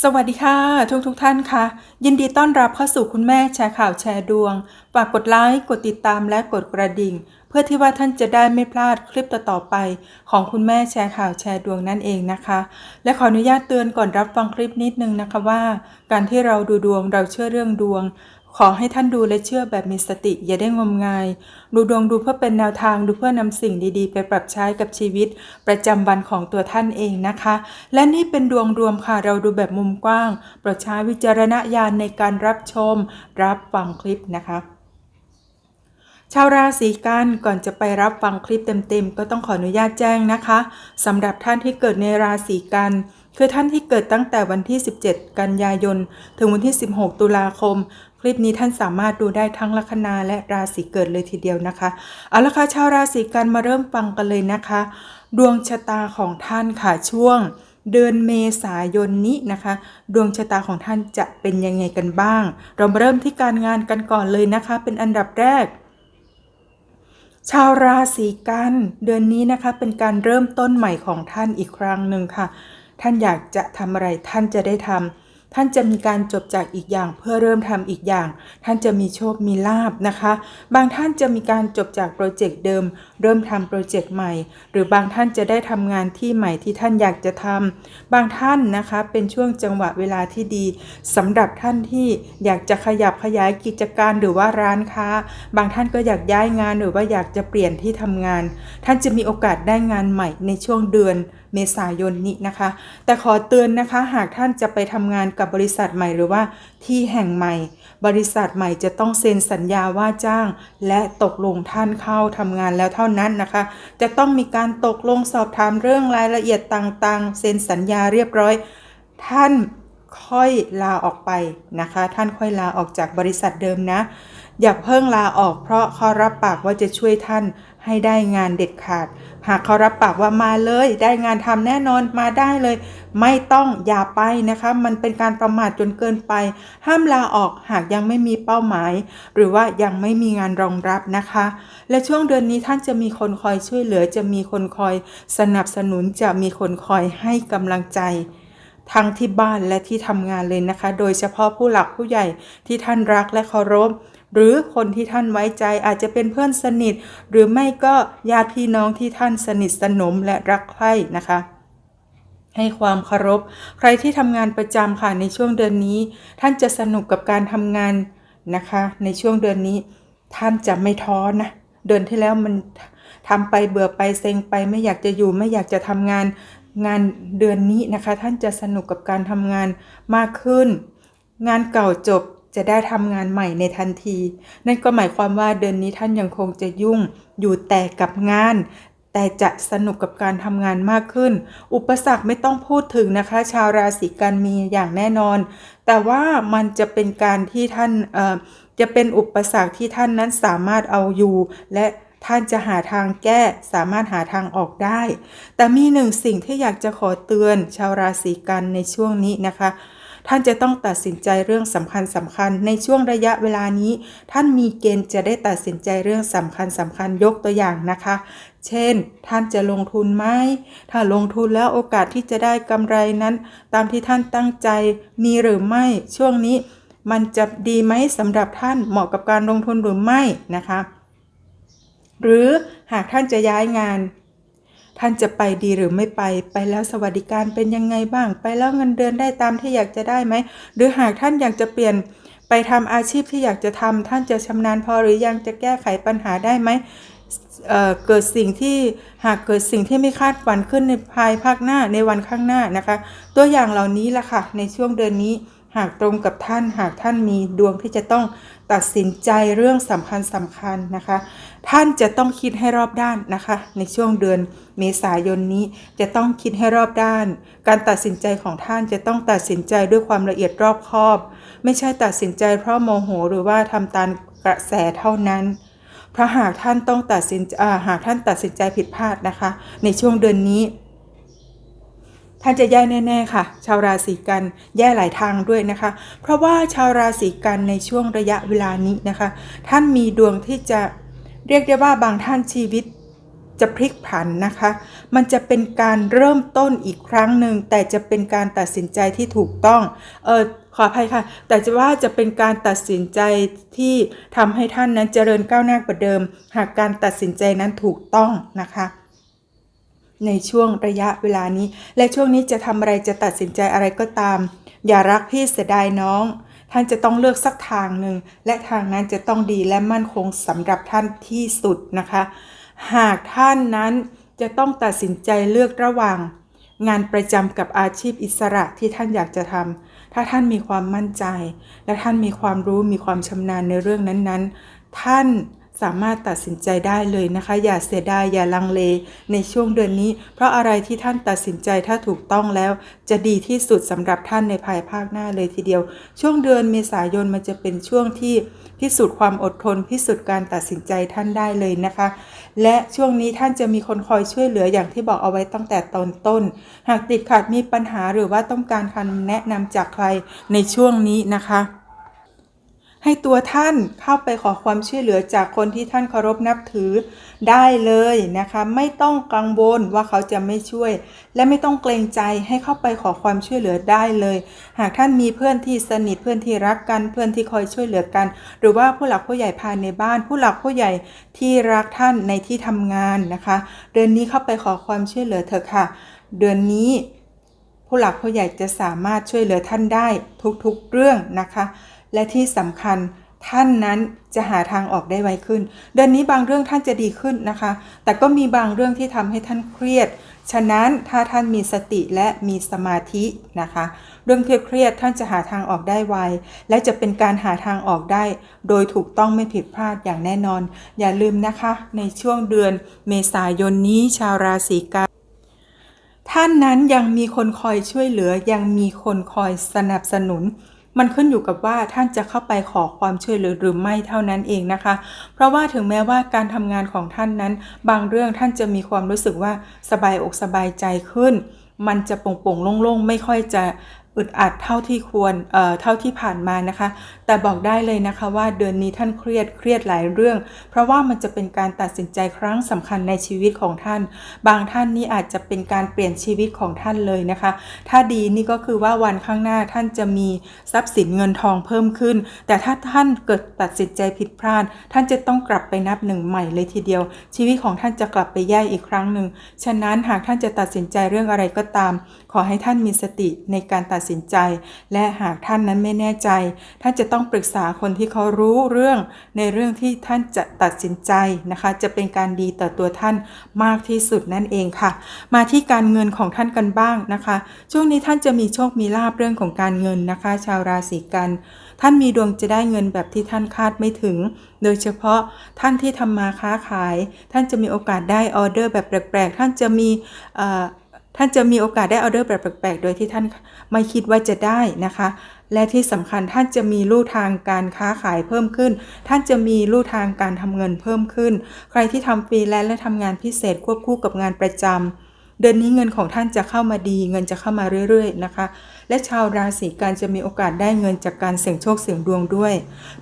สวัสดีค่ะ ทุกทุกท่านค่ะ ยินดีต้อนรับเข้าสู่คุณแม่แชร์ข่าวแชร์ดวง ฝากกดไลค์กดติดตามและกดกระดิ่ง เพื่อที่ว่าท่านจะได้ไม่พลาดคลิปต่อๆไป ของคุณแม่แชร์ข่าวแชร์ดวงนั่นเองนะคะ และขออนุญาตเตือนก่อนรับฟังคลิปนิดนึงนะคะว่า การที่เราดูดวงเราเชื่อเรื่องดวง ขอให้ท่านดูและเชื่อแบบมีสติ อย่าได้งมงาย ดูดวงดูเพื่อเป็นแนวทางดูเพื่อนำสิ่งดีๆ ไปปรับใช้กับชีวิต ประจำวันของตัวท่านเองนะคะ และนี่เป็นดวงรวมค่ะ เราดูแบบมุมกว้างโปรดใช้วิจารณญาณในการรับชม รับฟังคลิปนะคะ ชาวราศีกันก่อนจะไปรับฟังคลิปเต็มๆ ก็ต้องขออนุญาตแจ้งนะคะสำหรับท่านที่เกิดในราศีกันคือท่านที่เกิดตั้งแต่วันที่ 17 กันยายน ถึงวันที่ 16 ตุลาคม คลิปนี้ท่านสามารถดูได้ทั้งลัคนาและราศีเกิดเลยทีเดียวนะคะเอาละค่ะชาวราศีกันมาเริ่มฟังกันเลยนะคะ ดวงชะตาของท่านค่ะช่วง เดือนเมษายนนี้นะคะ ดวงชะตาของท่านจะเป็นยังไงกันบ้าง เรามาเริ่มที่การงานกันก่อนเลยนะคะ เป็นอันดับแรก ชาวราศีกันเดือนนี้นะคะเป็นการเริ่มต้นใหม่ของท่านอีกครั้งหนึ่งค่ะ ท่านอยากจะทำอะไรท่านจะได้ทำ ท่านจะมีการจบจากอีกอย่าง เพื่อเริ่มทำอีกอย่าง ท่านจะมีโชคมีลาบนะคะ บางท่านจะมีการจบจากโปรเจกต์เดิม เริ่มทำโปรเจกต์ใหม่ หรือบางท่านจะได้ทำงานที่ใหม่ที่ท่านอยากจะทำบางท่านนะคะเป็นช่วงจังหวะเวลาที่ดีสำหรับท่านที่อยากจะขยับขยายกิจการหรือว่าร้านค้า บางท่านก็อยากย้ายงานหรือว่าอยากจะเปลี่ยนที่ทำงาน ท่านจะมีโอกาสได้งานใหม่ในช่วงเดือน เมษายนนี้นะคะ แต่ขอเตือนนะคะ หากท่านจะไปทำงานกับบริษัทใหม่หรือว่าที่แห่งใหม่ บริษัทใหม่จะต้องเซ็นสัญญาว่าจ้าง และตกลงท่านเข้าทำงานแล้วเท่านั้นนะคะ จะต้องมีการตกลงสอบถามเรื่องรายละเอียดต่างๆ เซ็นสัญญาเรียบร้อย ท่านค่อยลาออกไปนะคะ ท่านค่อยลาออกจากบริษัทเดิมนะ อย่าเพิ่งลาออกเพราะเขารับปากว่าจะช่วยท่าน ให้ได้งานเด็ดขาด หากเขารับปากว่ามาเลย ได้งานทำแน่นอนมาได้เลย ไม่ต้องอย่าไปนะคะ มันเป็นการประมาทจนเกินไป ห้ามลาออกหากยังไม่มีเป้าหมาย หรือว่ายังไม่มีงานรองรับนะคะ และช่วงเดือนนี้ท่านจะมีคนคอยช่วยเหลือ จะมีคนคอยสนับสนุนจะมีคนคอยให้กำลังใจทั้งที่บ้านและที่ทำงานเลยนะคะ โดยเฉพาะผู้หลักผู้ใหญ่ที่ท่านรักและเคารพ หรือคนที่ท่านไว้ใจอาจจะเป็นเพื่อนสนิท หรือไม่ก็ญาติพี่น้องที่ท่านสนิทสนมและรักใคร่นะคะให้ความเคารพ ใครที่ทำงานประจำค่ะในช่วงเดือนนี้ ท่านจะสนุกกับการทำงานนะคะ ในช่วงเดือนนี้ ท่านจะไม่ท้อนะ เดือนที่แล้วมันทำไปเบื่อไปเซ็งไปไม่อยากจะอยู่ไม่อยากจะทำงานงานเดือนนี้นะคะ ท่านจะสนุกกับการทำงานมากขึ้น งานเก่าจบ จะได้ทำงานใหม่ในทันที นั่นก็หมายความว่าเดือนนี้ท่านยังคงจะยุ่งอยู่แต่กับงาน แต่จะสนุกกับการทำงานมากขึ้น อุปสรรคไม่ต้องพูดถึงนะคะ ชาวราศีกันมีอย่างแน่นอน แต่ว่ามันจะเป็นการที่ท่านจะเป็นอุปสรรคที่ท่านนั้นสามารถเอาอยู่ และท่านจะหาทางแก้สามารถหาทางออกได้ แต่มีหนึ่งสิ่งที่อยากจะขอเตือนชาวราศีกันในช่วงนี้นะคะ ท่านจะต้องตัดสินใจเรื่องสำคัญสำคัญ ในช่วงระยะเวลานี้ ท่านมีเกณฑ์จะได้ตัดสินใจเรื่องสำคัญสำคัญยกตัวอย่างนะคะ เช่น ท่านจะลงทุนไหมถ้าลงทุนแล้วโอกาสที่จะได้กำไรนั้น ตามที่ท่านตั้งใจมีหรือไม่ช่วงนี้ มันจะดีไหมสำหรับท่านเหมาะกับการลงทุนหรือไม่นะคะ หรือหากท่านจะย้ายงาน ท่านจะไปดีหรือไม่ไป ไปแล้วสวัสดิการเป็นยังไงบ้าง ไปแล้วเงินเดือนได้ตามที่อยากจะได้ไหม หรือหากท่านอยากจะเปลี่ยนไปทำอาชีพที่อยากจะทำท่านจะชำนาญพอหรือยังจะแก้ไขปัญหาได้ไหมเเกิดสิ่งที่หากเกิดสิ่งที่ไม่คาดฝันขึ้นในภายภาคหน้าในวันข้างหน้านะคะ ตัวอย่างเหล่านี้ล่ะค่ะ ในช่วงเดือนนี้หากตรงกับท่านหากท่านมีดวงที่จะต้องตัดสินใจเรื่องสำคัญสำคัญนะคะ ท่านจะต้องคิดให้รอบด้านนะคะ ในช่วงเดือนเมษายนนี้จะต้องคิดให้รอบด้าน การตัดสินใจของท่านจะต้องตัดสินใจด้วยความละเอียดรอบคอบ ไม่ใช่ตัดสินใจเพราะโมโหหรือว่าทำตามกระแสเท่านั้นเพราะหากท่านต้องตัดสินาหากท่านตัดสินใจผิดพลาดนะคะ ในช่วงเดือนนี้ ท่านจะแย่แน่ ๆ ค่ะ ชาวราศีกันแย่หลายทางด้วยนะคะ เพราะว่าชาวราศีกันในช่วงระยะเวลานี้นะคะ ท่านมีดวงที่จะ เรียกได้ว่าบางท่านชีวิตจะพลิกผันนะคะ มันจะเป็นการเริ่มต้นอีกครั้งหนึ่ง แต่จะเป็นการตัดสินใจที่ถูกต้อง เออขออภัยค่ะ แต่จะว่าจะเป็นการตัดสินใจที่ทำให้ท่านนั้นเจริญก้าวหน้ากว่าเดิม หากการตัดสินใจนั้นถูกต้องนะคะ ในช่วงระยะเวลานี้ และช่วงนี้จะทำอะไรจะตัดสินใจอะไรก็ตาม อย่ารักพี่เสียดายน้อง ท่านจะต้องเลือกสักทางหนึ่ง และทางนั้นจะต้องดีและมั่นคงสำหรับท่านที่สุดนะคะ หากท่านนั้นจะต้องตัดสินใจเลือกระหว่าง งานประจำกับอาชีพอิสระที่ท่านอยากจะทำถ้าท่านมีความมั่นใจ และท่านมีความรู้มีความชำนาญในเรื่องนั้นๆ ท่าน สามารถตัดสินใจได้เลยนะคะ อย่าเสียดายอย่าลังเลในช่วงเดือนนี้ เพราะอะไรที่ท่านตัดสินใจถ้าถูกต้องแล้ว จะดีที่สุดสำหรับท่านในภายภาคหน้าเลยทีเดียว ช่วงเดือนเมษายนมันจะเป็นช่วงที่พิสูจน์ความอดทนพิสูจน์การตัดสินใจท่านได้เลยนะคะ และช่วงนี้ท่านจะมีคนคอยช่วยเหลืออย่างที่บอกเอาไว้ตั้งแต่ตอนต้น หากติดขัดมีปัญหาหรือว่าต้องการคำแนะนำจากใครในช่วงนี้นะคะ ให้ตัวท่านเข้าไปขอความช่วยเหลือจากคนที่ท่านเคารพนับถือได้เลยนะคะ ไม่ต้องกังวลว่าเขาจะไม่ช่วย และไม่ต้องเกรงใจให้เข้าไปขอความช่วยเหลือได้เลย หากท่านมีเพื่อนที่สนิทเพื่อนที่รักกันเพื่อนที่คอยช่วยเหลือกัน หรือว่าผู้หลักผู้ใหญ่ภายในบ้าน ผู้หลักผู้ใหญ่ที่รักท่านในที่ทำงานนะคะ เดือนนี้เข้าไปขอความช่วยเหลือเถอะค่ะ เดือนนี้ผู้หลักผู้ใหญ่จะสามารถช่วยเหลือท่านได้ทุกๆเรื่องนะคะ และที่สำคัญท่านนั้นจะหาทางออกได้ไวขึ้น เดือนนี้บางเรื่องท่านจะดีขึ้นนะคะ แต่ก็มีบางเรื่องที่ทำให้ท่านเครียด ฉะนั้นถ้าท่านมีสติและมีสมาธินะคะ เรื่องเครียดท่านจะหาทางออกได้ไว และจะเป็นการหาทางออกได้ โดยถูกต้องไม่ผิดพลาดอย่างแน่นอน อย่าลืมนะคะ ในช่วงเดือนเมษายนนี้ชาวราศีกันท่านนั้นยังมีคนคอยช่วยเหลือยังมีคนคอยสนับสนุน มันขึ้นอยู่กับว่าท่านจะเข้าไปขอความช่วยเหลือหรือไม่เท่านั้นเองนะคะ เพราะว่าถึงแม้ว่าการทำงานของท่านนั้น บางเรื่องท่านจะมีความรู้สึกว่าสบายอกสบายใจขึ้น มันจะโปร่งๆโล่งๆ ไม่ค่อยจะ อึดอัดเท่าที่ควรเอ่อเท่าที่ผ่านมานะคะ แต่บอกได้เลยนะคะว่าเดือนนี้ท่านเครียดเครียดหลายเรื่อง เพราะว่ามันจะเป็นการตัดสินใจครั้งสำคัญในชีวิตของท่าน บางท่านนี่อาจจะเป็นการเปลี่ยนชีวิตของท่านเลยนะคะ ถ้าดีนี่ก็คือว่าวันข้างหน้าท่านจะมีทรัพย์สินเงินทองเพิ่มขึ้น แต่ถ้าท่านเกิดตัดสินใจผิดพลาด ท่านจะต้องกลับไปนับหนึ่งใหม่เลยทีเดียว ชีวิตของท่านจะกลับไปแย่อีกครั้งหนึ่งฉะนั้นหากท่านจะตัดสินใจเรื่องอะไรก็ตาม ขอให้ท่านมีสติในการตัดสินใจ และหากท่านนั้นไม่แน่ใจ ท่านจะต้องปรึกษาคนที่เขารู้เรื่อง ในเรื่องที่ท่านจะตัดสินใจนะคะ จะเป็นการดีต่อตัวท่านมากที่สุดนั่นเองค่ะ มาที่การเงินของท่านกันบ้างนะคะ ช่วงนี้ท่านจะมีโชคมีลาบเรื่องของการเงินนะคะ ชาวราศีกัน ท่านมีดวงจะได้เงินแบบที่ท่านคาดไม่ถึง โดยเฉพาะท่านที่ทำมาค้าขาย ท่านจะมีโอกาสได้ออเดอร์แบบแปลกๆ ท่านจะมีอ ท่านจะมีโอกาสได้ออเดอร์แบบแปลกๆ โดยที่ท่านไม่คิดว่าจะได้นะคะ และที่สำคัญท่านจะมีลู่ทางการค้าขายเพิ่มขึ้น ท่านจะมีลู่ทางการทำเงินเพิ่มขึ้น ใครที่ทำฟรีแลนซ์และทำงานพิเศษควบคู่กับงานประจำ เดือนนี้เงินของท่านจะเข้ามาดี เงินจะเข้ามาเรื่อยๆนะคะ และชาวราศีกันจะมีโอกาสได้เงินจากการเสี่ยงโชคเสี่ยงดวงด้วย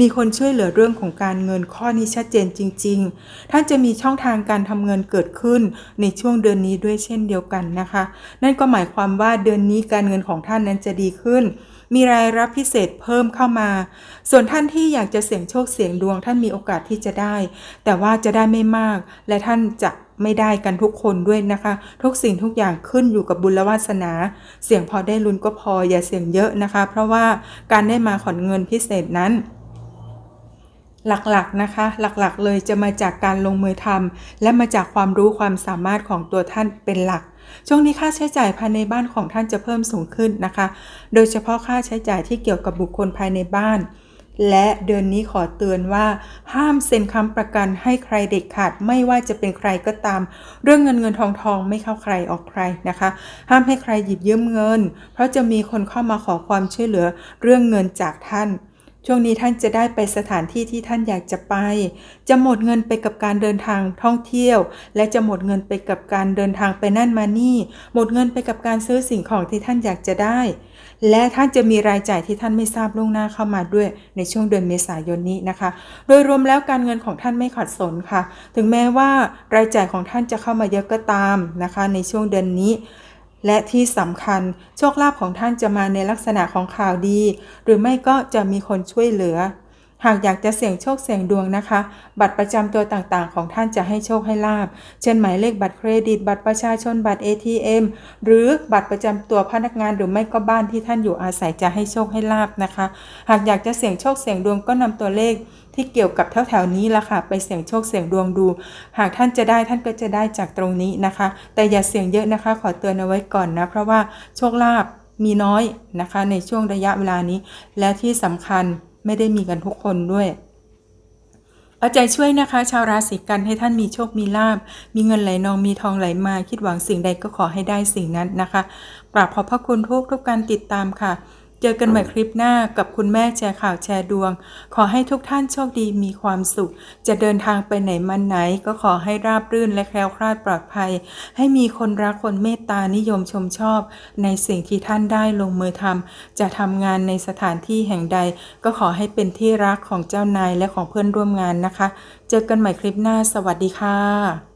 มีคนช่วยเหลือเรื่องของการเงินข้อนี้ชัดเจนจริง ๆ ท่านจะมีช่องทางการทำเงินเกิดขึ้นในช่วงเดือนนี้ด้วยเช่นเดียวกันนะคะ นั่นก็หมายความว่าเดือนนี้การเงินของท่านนั้นจะดีขึ้นมีรายรับพิเศษเพิ่มเข้ามา ส่วนท่านที่อยากจะเสี่ยงโชคเสี่ยงดวงท่านมีโอกาสที่จะได้ แต่ว่าจะได้ไม่มาก และท่านจะ ไม่ได้กันทุกคนด้วยนะคะ ทุกสิ่งทุกอย่างขึ้นอยู่กับบุญและวาสนา เสี่ยงพอได้ลุ้นก็พออย่าเสี่ยงเยอะนะคะ เพราะว่าการได้มาขอนเงินพิเศษนั้นหลักๆนะคะ หลักๆเลยจะมาจากการลงมือทำและมาจากความรู้ความสามารถของตัวท่านเป็นหลัก ช่วงนี้ค่าใช้จ่ายภายในบ้านของท่านจะเพิ่มสูงขึ้นนะคะ โดยเฉพาะค่าใช้จ่ายที่เกี่ยวกับบุคคลภายในบ้าน และเดือนนี้ขอเตือนว่า ห้ามเซ็นค้ำประกันให้ใครเด็ดขาดไม่ว่าจะเป็นใครก็ตาม เรื่องเงินเงินทองทองไม่เข้าใครออกใครนะคะ ห้ามให้ใครหยิบยืมเงิน เพราะจะมีคนเข้ามาขอความช่วยเหลือเรื่องเงินจากท่าน ช่วงนี้ท่านจะได้ไปสถานที่ที่ท่านอยากจะไป จะหมดเงินไปกับการเดินทางท่องเที่ยว และจะหมดเงินไปกับการเดินทางไปนั่นมานี่ หมดเงินไปกับการซื้อสิ่งของที่ท่านอยากจะได้ และท่านจะมีรายจ่ายที่ท่านไม่ทราบล่วงหน้าเข้ามาด้วยในช่วงเดือนเมษายนนี้นะคะ โดยรวมแล้วการเงินของท่านไม่ขัดสนค่ะ ถึงแม้ว่ารายจ่ายของท่านจะเข้ามาเยอะก็ตามนะคะ ในช่วงเดือนนี้และที่สำคัญโชคลาภของท่านจะมาในลักษณะของข่าวดี หรือไม่ก็จะมีคนช่วยเหลือ หากอยากจะเสี่ยงโชคเสี่ยงดวงนะคะ บัตรประจำตัวต่างๆ ของท่านจะให้โชคให้ลาบ เช่นหมายเลขบัตรเครดิต บัตรประชาชน บัตร ATM หรือบัตรประจำตัวพนักงานหรือไม่ก็บ้านที่ท่านอยู่อาศัยจะให้โชคให้ลาบนะคะ หากอยากจะเสี่ยงโชคเสี่ยงดวงก็นำตัวเลขที่เกี่ยวกับแถวๆนี้ละค่ะ ไปเสี่ยงโชคเสี่ยงดวงดู หากท่านจะได้ท่านก็จะได้จากตรงนี้นะคะ แต่อย่าเสี่ยงเยอะนะคะ ขอเตือนเอาไว้ก่อนนะ เพราะว่าโชคลาภมีน้อยนะคะ ในช่วงระยะเวลานี้ และที่สำคัญ ไม่ได้มีกันทุกคนด้วยเอาใจช่วยนะคะ ชาวราศีกันให้ท่านมีโชคมีลาบ มีเงินไหลนองมีทองไหลมา คิดหวังสิ่งใดก็ขอให้ได้สิ่งนั้นนะคะกราบขอบพระคุณทุกทุกการติดตามค่ะ เจอกันใหม่คลิปหน้ากับคุณแม่แชร์ข่าวแชร์ดวง ขอให้ทุกท่านโชคดีมีความสุข จะเดินทางไปไหนมาไหน ก็ขอให้ราบรื่นและแคล้วคลาดปลอดภัย ให้มีคนรักคนเมตตานิยมชมชอบ ในสิ่งที่ท่านได้ลงมือทำจะทำงานในสถานที่แห่งใด ก็ขอให้เป็นที่รักของเจ้านายและของเพื่อนร่วมงานนะคะ เจอกันใหม่คลิปหน้า สวัสดีค่ะ